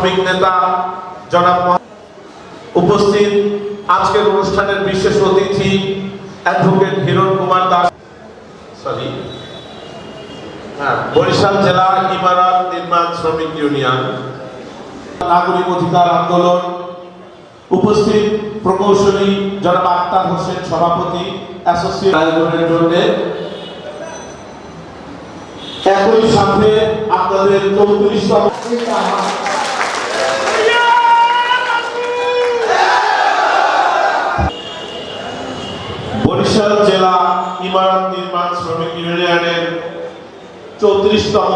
শ্রমিক নেতা জনাব উপস্থিত আজকের অনুষ্ঠানের বিশেষ অতিথি অ্যাডভোকেট হিরণ কুমার দাস। সরি হ্যাঁ বরিশাল জেলা ইমারত নির্মাণ শ্রমিক ইউনিয়ন। নাগরিক অধিকার আন্দোলন। উপস্থিত প্রকৌশলী জনাব আক্তার হোসেন সভাপতি আয়োজনের জন্য। একই সাথে আপনাদের চৌত্রিশতম বরিশাল জেলা ইমারত নির্মাণ শ্রমিক ইউনিয়নের চৌত্রিশতম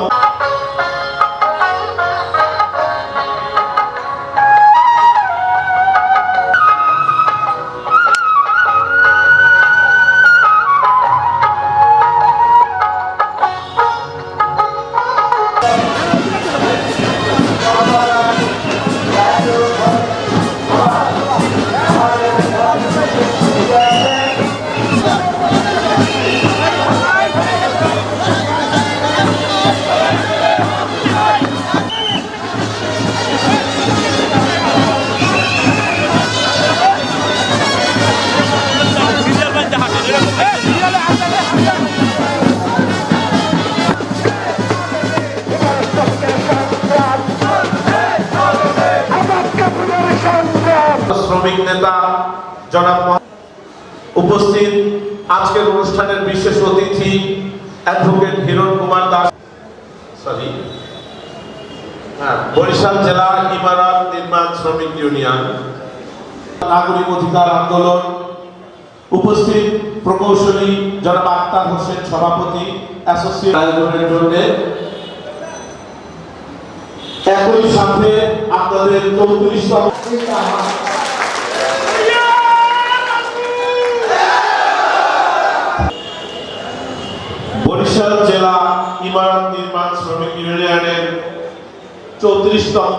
শ্রমিক নেতা জনাব উপস্থিত আজকের অনুষ্ঠানের বিশেষ অতিথি অ্যাডভোকেট হিরণ কুমার দাস। সরি হ্যাঁ বরিশাল জেলা ইমারত নির্মাণ শ্রমিক ইউনিয়ন। নাগরিক অধিকার আন্দোলন। উপস্থিত প্রকৌশলী জনাব আক্তার হোসেন সভাপতি অ্যাসোসিয়েট জন্য। একই সাথে আপনাদের চৌত্রিশতম বরিশাল জেলা ইমারত নির্মাণ শ্রমিক ইউনিয়নের চৌত্রিশতম